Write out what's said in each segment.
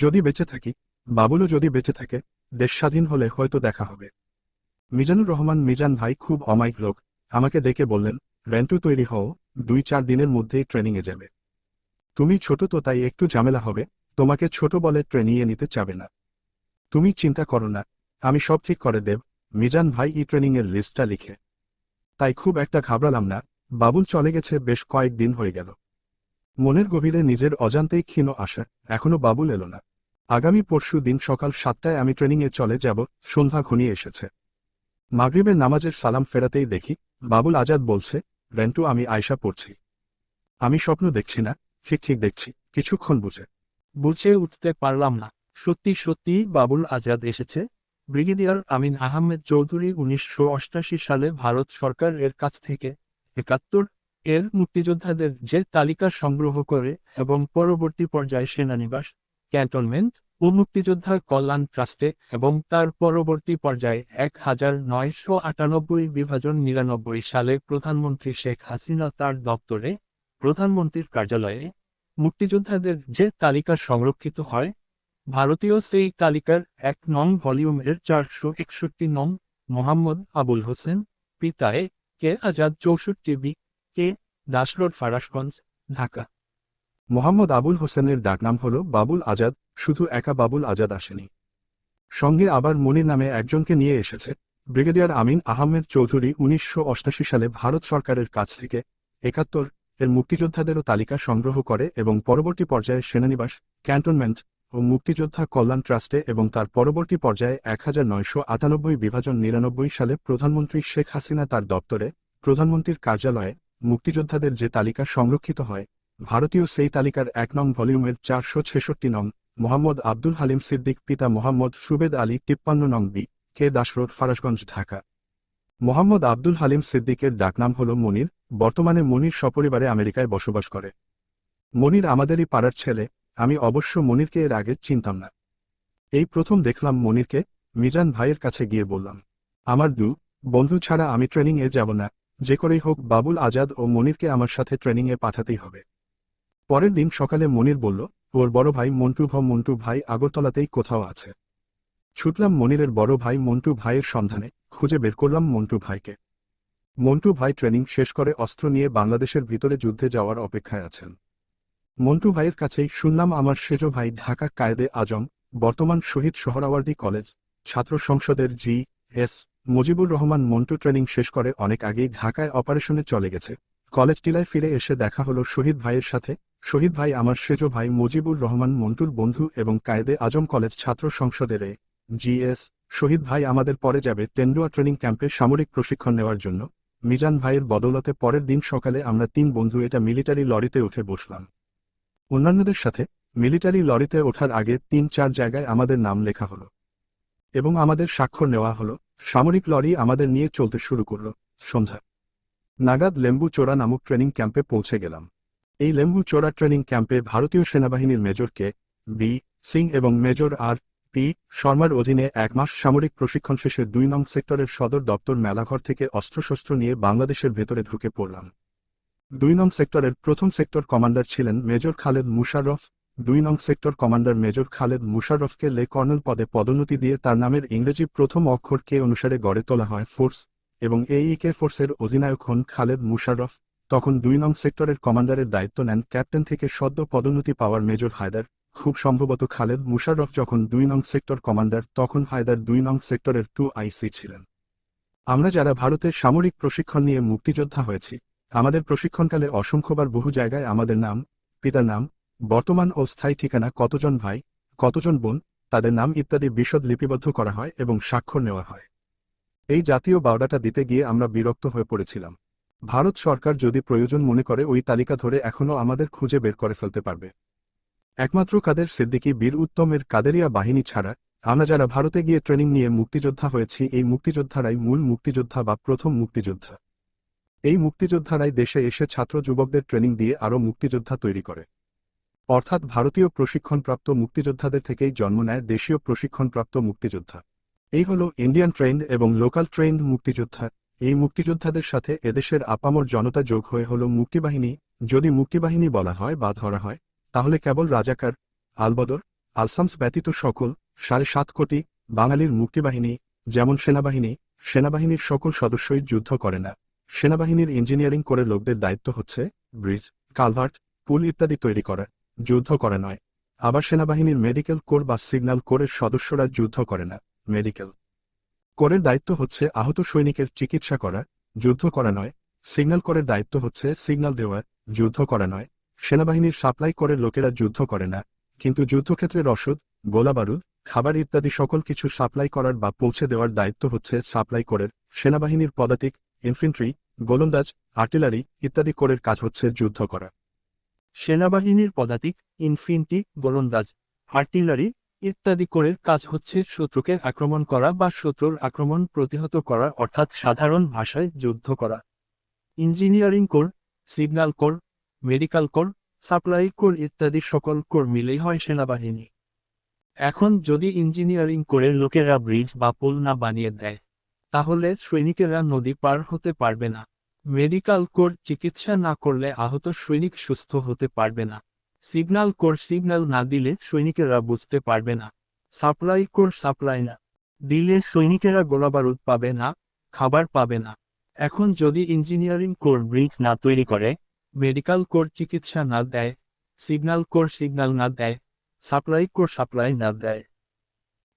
যদি বেঁচে থাকি, বাবুলও যদি বেঁচে থাকে দেশ স্বাধীন হলে হয়তো দেখা হবে। মিজানুর রহমান, মিজান ভাই খুব অমায়িক লোক। আমাকে ডেকে বললেন, রেন্টু তৈরি হও, দুই চার দিনের মধ্যেই ট্রেনিংয়ে যাবে। তুমি ছোট তো তাই একটু ঝামেলা হবে, তোমাকে ছোট বলে ট্রেনিংয়ে নিতে চাবে না। তুমি চিন্তা করো না, আমি সব ঠিক করে দেব, মিজান ভাই ই ট্রেনিংয়ের লিস্টটা লিখে। তাই খুব একটা ঘাবড়ালাম না, বাবুল চলে গেছে, বেশ কয়েকদিন হয়ে গেল। মনের গভীরে নিজের অজান্তেই ক্ষীণ আশা, এখনও বাবুল এলো না। আগামী পরশু দিন সকাল সাতটায় আমি ট্রেনিংয়ে চলে যাব, সন্ধ্যা ঘনিয়ে এসেছে। মাগরিবের নামাজের সালাম ফেরাতেই দেখি, বাবুল আজাদ বলছে, রেন্টু, আমি আয়সা পড়ছি। আমি স্বপ্ন দেখছি না, ঠিক ঠিক দেখছি, কিছুক্ষণ বুঝে। বুঝে উঠতে পারলাম না, সত্যি সত্যি বাবুল আজাদ এসেছে। ব্রিগেডিয়ার আমিন আহমেদ চৌধুরী উনিশশো সালে ভারত সরকার এর কাছ থেকে একাত্তর এর মুক্তিযোদ্ধাদের যে তালিকা সংগ্রহ করে এবং পরবর্তী পর্যায়ে সেনানিবাস ক্যান্টনমেন্ট ও মুক্তিযোদ্ধার কল্যাণ ট্রাস্টে এবং তার পরবর্তী পর্যায়ে এক হাজার নয়শো আটানব্বই বিভাজন নিরানব্বই সালে প্রধানমন্ত্রী শেখ হাসিনা তার দপ্তরে প্রধানমন্ত্রীর কার্যালয়ে মুক্তিযোদ্ধাদের যে তালিকা সংরক্ষিত হয়, ভারতীয় সেই তালিকার এক নং ভলিউমের চারশো একষট্টি নং মোহাম্মদ আবুল হোসেন, পিতায়ে কে আজাদ চৌষট্টি বি, কে দাসরোড ফারাসগঞ্জ, ঢাকা। মোহাম্মদ আবুল হোসেনের ডাকনাম হল বাবুল আজাদ, শুধু একা বাবুল আজাদ আসেনি। সঙ্গে আবার মনির নামে একজনকে নিয়ে এসেছে, ব্রিগেডিয়ার আমিন আহমেদ চৌধুরী উনিশশো সালে ভারত সরকারের কাছ থেকে একাত্তর এর মুক্তিযোদ্ধাদেরও তালিকা সংগ্রহ করে এবং পরবর্তী পর্যায়ে সেনানিবাস, ক্যান্টনমেন্ট ও মুক্তিযোদ্ধা কল্যাণ ট্রাস্টে এবং তার পরবর্তী পর্যায়ে এক হাজার নয়শো আটানব্বই বিভাজন নিরানব্বই সালে প্রধানমন্ত্রী শেখ হাসিনা তার দপ্তরে প্রধানমন্ত্রীর কার্যালয়ে মুক্তিযোদ্ধাদের যে তালিকা সংরক্ষিত হয় ভারতীয় সেই তালিকার এক নং ভলিউমের চারশো ছেষট্টি নং, মোহাম্মদ আব্দুল হালিম সিদ্দিক, পিতা মোহাম্মদ সুবেদ আলী, তিপ্পান্ন নং বি, কে দাসরোড, ফারাসগঞ্জ, ঢাকা। মোহাম্মদ আব্দুল হালিম সিদ্দিকের ডাকনাম হল মনির, বর্তমানে মনির সপরিবারে আমেরিকায় বসবাস করে। মনির আমাদেরই পাড়ার ছেলে, আমি অবশ্য মনিরকে এর আগে চিনতাম না। এই প্রথম দেখলাম মনিরকে, মিজান ভাইয়ের কাছে গিয়ে বললাম, আমার দু, বন্ধু ছাড়া আমি ট্রেনিংয়ে যাব না, যে করেই হোক বাবুল আজাদ ও মনিরকে আমার সাথে ট্রেনিংয়ে পাঠাতেই হবে। পরের দিন সকালে মনির বলল ওর বড় ভাই মন্টু ভ, মন্টু ভাই আগরতলাতেই কোথাও আছে। ছুটলাম মনিরের বড় ভাই মন্টু ভাইয়ের সন্ধানে, খুঁজে বের করলাম মন্টু ভাইকে। মন্টু ভাই ট্রেনিং শেষ করে অস্ত্র নিয়ে বাংলাদেশের ভিতরে যুদ্ধে যাওয়ার অপেক্ষায় আছেন। মন্টু ভাইয়ের কাছেই শুনলাম আমার সেজ ভাই ঢাকা কায়েদে আজম, বর্তমান শহীদ সোহরাওয়ার্দী কলেজ, ছাত্র সংসদের G, S, Mujibur Rahman Montu training শেষ করে অনেক আগেই ঢাকায় অপারেশনে চলে গেছে। কলেজ টিলায় ফিরে এসে দেখা হলো শহীদ ভাইয়ের সাথে শহীদ ভাই, আমার সেজ ভাই মুজিবুর রহমান, মন্টুর বন্ধু এবং কায়েদে আজম কলেজ ছাত্র সংসদের এ জিএস। শহীদ ভাই, আমাদের পরে যাবে টেন্ডুয়া ট্রেনিং ক্যাম্পে সামরিক প্রশিক্ষণ নেওয়ার জন্য। মিজান ভাইয়ের বদৌলতে পরের দিন সকালে আমরা তিন বন্ধু এটা মিলিটারি লরিতে উঠে বসলাম। অন্যান্যদের সাথে মিলিটারি লরিতে ওঠার আগে তিন চার জায়গায় আমাদের নাম লেখা হলো এবং আমাদের স্বাক্ষর নেওয়া হলো। সামরিক লরি আমাদের নিয়ে চলতে শুরু করল। সন্ধ্যা নাগাদ লেম্বু চোরা নামক ট্রেনিং ক্যাম্পে পৌঁছে গেলাম। এই লেম্বু চোরা ট্রেনিং ক্যাম্পে ভারতীয় সেনাবাহিনীর মেজর কে বি, সিং এবং মেজর আর পি, শর্মার অধীনে এক মাস সামরিক প্রশিক্ষণ শেষে দুই নং সেক্টরের সদর দপ্তর মেলাঘর থেকে অস্ত্রশস্ত্র নিয়ে বাংলাদেশের ভেতরে ঢুকে পড়লাম। দুই নং সেক্টরের প্রথম সেক্টর কমান্ডার ছিলেন মেজর খালেদ মুশাররফ। দুই নং সেক্টর কমান্ডার মেজর খালেদ মুশাররফকে লে কর্নেল পদে পদোন্নতি দিয়ে তার নামের ইংরেজি প্রথম অক্ষর কে অনুসারে গড়ে তোলা হয় ফোর্স এবং এই কে ফোর্সের অধিনায়ক হন খালেদ মুশাররফ। তখন দুই নং সেক্টরের কমান্ডারের দায়িত্ব নেন ক্যাপ্টেন থেকে সদ্য পদোন্নতি পাওয়ার মেজর হায়দার, খুব সম্ভবত খালেদ মুশাররফ যখন দুই নং সেক্টর কমান্ডার, তখন হায়দার দুই নং সেক্টরের টু আইসি ছিলেন। আমরা যারা ভারতের সামরিক প্রশিক্ষণ নিয়ে মুক্তিযোদ্ধা হয়েছি, আমাদের প্রশিক্ষণকালে অসংখ্যবার বহু জায়গায় আমাদের নাম, পিতার নাম, বর্তমান ও স্থায়ী ঠিকানা কতজন ভাই, কতজন বোন, তাদের নাম ইত্যাদি বিশদ লিপিবদ্ধ করা হয় এবং স্বাক্ষর নেওয়া হয়। এই জাতীয় বাওডাটা দিতে গিয়ে আমরা বিরক্ত হয়ে পড়েছিলাম। ভারত সরকার যদি প্রয়োজন মনে করে ওই তালিকা ধরে এখনও আমাদের খুঁজে বের করে ফেলতে পারবে। একমাত্র কাদের সিদ্দিকী বীর উত্তমের কাদেরিয়া বাহিনী ছাড়া আমরা যারা ভারতে গিয়ে ট্রেনিং নিয়ে মুক্তিযোদ্ধা হয়েছি, এই মুক্তিযোদ্ধারাই মূল মুক্তিযোদ্ধা বা প্রথম মুক্তিযোদ্ধা। এই মুক্তিযোদ্ধারাই দেশে এসে ছাত্র যুবকদের ট্রেনিং দিয়ে আরও মুক্তিযোদ্ধা তৈরি করে। অর্থাৎ ভারতীয় প্রশিক্ষণপ্রাপ্ত মুক্তিযোদ্ধাদের থেকেই জন্ম নেয় দেশীয় প্রশিক্ষণপ্রাপ্ত মুক্তিযোদ্ধা। এই হল ইন্ডিয়ান ট্রেন্ড এবং লোকাল ট্রেন্ড মুক্তিযোদ্ধা। এই মুক্তিযোদ্ধাদের সাথে এদেশের আপামর জনতা যোগ হয়ে হল মুক্তিবাহিনী। যদি মুক্তিবাহিনী বলা হয় বা ধরা হয়, তাহলে কেবল রাজাকার, আলবদর, আলসামস ব্যতীত সকল সাড়ে সাত কোটি বাঙালির মুক্তিবাহিনী, যেমন সেনাবাহিনী, সেনাবাহিনীর সকল সদস্যই যুদ্ধ করে না। সেনাবাহিনীর ইঞ্জিনিয়ারিং করে লোকদের দায়িত্ব হচ্ছে ব্রিজ, কালভার্ট, পুল ইত্যাদি তৈরি করা, যুদ্ধ করে নয়। আবার সেনাবাহিনীর মেডিকেল কোর বা সিগন্যাল কোরের সদস্যরা যুদ্ধ করে না, মেডিকেল কোরের দায়িত্ব হচ্ছে আহত সৈনিকের চিকিৎসা করা, যুদ্ধ করা নয়, সিগন্যাল কোরের দায়িত্ব হচ্ছে সিগন্যাল দেওয়া, যুদ্ধ করা নয়। সেনাবাহিনীর সাপ্লাই করে লোকেরা যুদ্ধ করে না, কিন্তু যুদ্ধক্ষেত্রে রসদ, গোলাবারুদ, খাবার ইত্যাদি সকল কিছু সাপ্লাই করার বা পৌঁছে দেওয়ার দায়িত্ব হচ্ছে সাপ্লাই কোরের। সেনাবাহিনীর পদাতিক, ইনফেন্ট্রি, গোলন্দাজ, আর্টিলারি ইত্যাদি কোরের কাজ হচ্ছে যুদ্ধ করা। সেনাবাহিনীর পদাতিক ইনফিনটি গোলন্দাজ, আর্টিলারি ইত্যাদি কোরের কাজ হচ্ছে শত্রুকে আক্রমণ করা বা শত্রুর আক্রমণ প্রতিহত করা, অর্থাৎ সাধারণ ভাষায় যুদ্ধ করা। Engineering corps, signal corps, medical corps, supply corps ইত্যাদি সকল কোর মিলেই হয় সেনাবাহিনী। এখন যদি ইঞ্জিনিয়ারিং কোরের লোকেরা ব্রিজ বা পুল না বানিয়ে দেয়, তাহলে সৈনিকেরা নদী পার হতে পারবে না। মেডিকেল কোর চিকিৎসা না করলে আহত সৈনিক সুস্থ হতে পারবে না। সিগন্যাল কোর সিগনাল না দিলে সৈনিকেরা বুঝতে পারবে না। সাপ্লাই কোর সাপ্লাই না। দিলে সৈনিকেরা গোলাবারুদ পাবে না, খাবার পাবে না। এখন যদি ইঞ্জিনিয়ারিং কোর ব্রিজ না তৈরি করে, মেডিকেল কোর চিকিৎসা না দেয় সিগন্যাল কোর সিগনাল না দেয়, সাপ্লাই কোর সাপ্লাই না দেয়,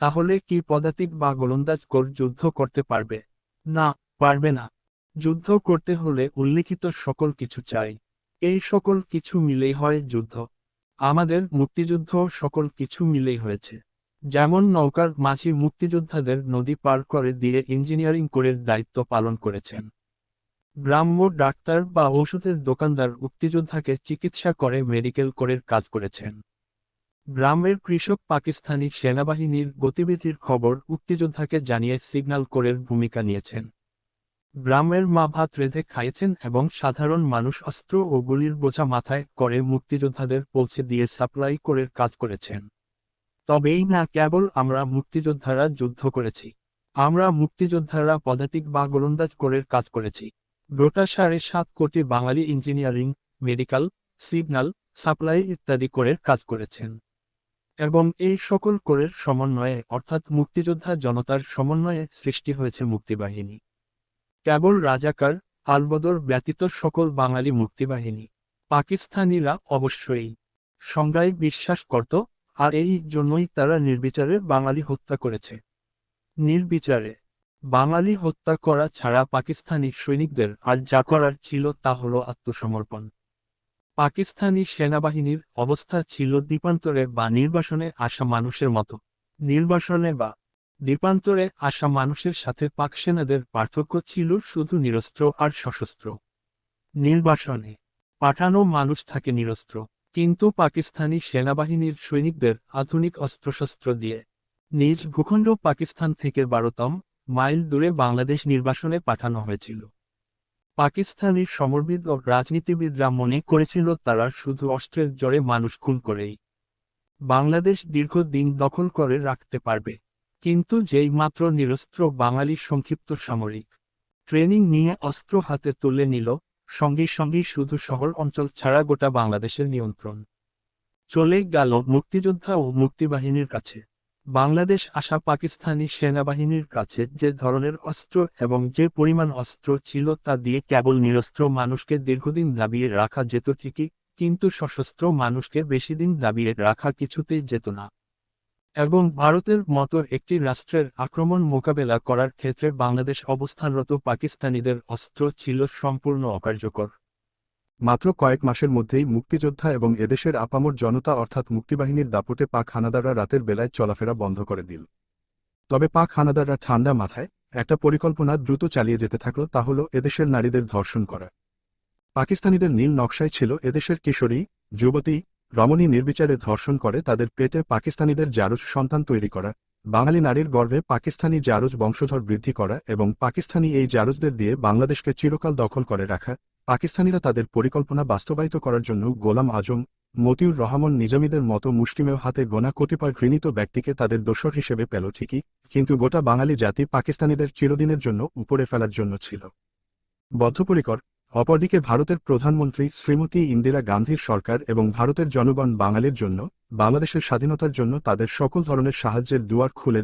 তাহলে কি পদাতিক বা গোলন্দাজ কোর যুদ্ধ করতে পারবে? না পারবে না। যুদ্ধ করতে হলে উল্লিখিত সকল কিছু চাই। এই সকল কিছু মিলেই হয় যুদ্ধ। আমাদের মুক্তিযুদ্ধ সকল কিছু মিলেই হয়েছে। যেমন নৌকার মাঝি মুক্তিযোদ্ধাদের নদী পার করে দিয়ে ইঞ্জিনিয়ারিং কোরের দায়িত্ব পালন করেছেন। গ্রাম্য ডাক্তার বা ঔষধের দোকানদার মুক্তিযোদ্ধাকে চিকিৎসা করে মেডিকেল কোরের কাজ করেছেন। গ্রামের কৃষক পাকিস্তানি সেনাবাহিনীর গতিবিধির খবর মুক্তিযোদ্ধাকে জানিয়ে সিগন্যাল কোরের ভূমিকা নিয়েছেন। গ্রামের মা ভাত রেঁধে খাইয়েছেন এবং সাধারণ মানুষ অস্ত্র ও গুলির বোঝা মাথায় করে মুক্তিযোদ্ধাদের পৌঁছে দিয়ে সাপ্লাই করে কাজ করেছেন। তবেই না কেবল আমরা মুক্তিযোদ্ধারা যুদ্ধ করেছি, আমরা মুক্তিযোদ্ধারা পদাতিক বা গোলন্দাজ করে কাজ করেছি। গোটা সাড়ে সাত কোটি Bangali engineering, medical, signal, supply ইত্যাদি কোরের কাজ করেছেন। এবং এই সকল কোরের সমন্বয়ে অর্থাৎ মুক্তিযোদ্ধা জনতার সমন্বয়ে সৃষ্টি হয়েছে মুক্তিবাহিনী। কেবল রাজাকার, আলবদর ব্যতীত সকল বাঙালি মুক্তিবাহিনী। পাকিস্তানিরা অবশ্যই সংজ্ঞায় বিশ্বাস করত, আর এই জন্যই তারা নির্বিচারে বাঙালি হত্যা করেছে। নির্বিচারে বাঙালি হত্যা করা ছাড়া পাকিস্তানি সৈনিকদের আর যা করার ছিল তা হল আত্মসমর্পণ। পাকিস্তানি সেনাবাহিনীর অবস্থা ছিল দ্বীপান্তরে বা নির্বাসনে আসা মানুষের মতো। নির্বাসনে বা দ্বীপান্তরে আসা মানুষের সাথে পাক সেনাদের পার্থক্য ছিল শুধু নিরস্ত্র আর সশস্ত্র। নির্বাসনে পাঠানো মানুষ থাকে নিরস্ত্র, কিন্তু পাকিস্তানি সেনাবাহিনীর সৈনিকদের আধুনিক অস্ত্রশস্ত্র দিয়ে। নিজ ভূখণ্ড পাকিস্তান থেকে বারোতম মাইল দূরে বাংলাদেশ নির্বাসনে পাঠানো হয়েছিল। পাকিস্তানি সমরবিদ ও রাজনীতিবিদরা মনে করেছিল তারা শুধু অস্ত্রের জোরে মানুষ খুন করেই। বাংলাদেশ দীর্ঘদিন দখল করে রাখতে পারবে। কিন্তু যেই মাত্র নিরস্ত্র বাঙালি সংক্ষিপ্ত সামরিক ট্রেনিং নিয়ে অস্ত্র হাতে তুলে নিল, সঙ্গে সঙ্গেই শুধু শহর অঞ্চল ছাড়া গোটা বাংলাদেশের নিয়ন্ত্রণ। চলে গেল মুক্তিযোদ্ধা ও মুক্তিবাহিনীর কাছে। বাংলাদেশ আসা পাকিস্তানি সেনাবাহিনীর কাছে যে ধরনের অস্ত্র এবং যে পরিমাণ অস্ত্র ছিল তা দিয়ে কেবল নিরস্ত্র মানুষকে দীর্ঘদিন দাবিয়ে রাখা যেত ঠিকই, কিন্তু সশস্ত্র মানুষকে বেশি দিন দাবিয়ে রাখা কিছুতেই যেত না। এবং ভারতের মতো একটি রাষ্ট্রের আক্রমণ মোকাবেলা করার ক্ষেত্রে বাংলাদেশ অবস্থানরত পাকিস্তানিদের অস্ত্র ছিল সম্পূর্ণ অকার্যকর। মাত্র কয়েক মাসের মধ্যেই মুক্তিযোদ্ধা এবং এদেশের আপামর জনতা অর্থাৎ মুক্তিবাহিনীর দাপটে পাক হানাদাররা রাতের বেলায় চলাফেরা বন্ধ করে দিল। তবে পাক হানাদাররা ঠান্ডা মাথায় একটা পরিকল্পনা দ্রুত চালিয়ে যেতে থাকল তা হল এদেশের নারীদের ধর্ষণ করা। পাকিস্তানিদের নীল নকশায় ছিল এদেশের কিশোরী, যুবতী রমণী নির্বিচারে ধর্ষণ করে তাদের পেটে পাকিস্তানিদের জারজ সন্তান তৈরি করা, বাঙালি নারীর গর্ভে পাকিস্তানি জারজ বংশধর বৃদ্ধি করা এবং পাকিস্তানি এই জারজদের দিয়ে বাংলাদেশকে চিরকাল দখল করে রাখা, পাকিস্তানিরা তাদের পরিকল্পনা বাস্তবায়িত করার জন্য গোলাম আজম, মতিউর রহমান নিজামীদের মতো মুষ্টিমেয় হাতে গোনা কতিপয় ঘৃণিত ব্যক্তিকে তাদের দোসর হিসেবে পেল ঠিকই, কিন্তু গোটা বাঙালি জাতি পাকিস্তানিদের চিরদিনের জন্য উপরে ফেলার জন্য ছিল। বদ্ধপরিকর অপরদিকে ভারতের প্রধানমন্ত্রী শ্রীমতী ইন্দিরা গান্ধীর সরকার এবং ভারতের জনগণ বাঙালির জন্য, বাংলাদেশের স্বাধীনতার জন্য তাদের সকল ধরনের সাহায্যের দুয়ার খুলে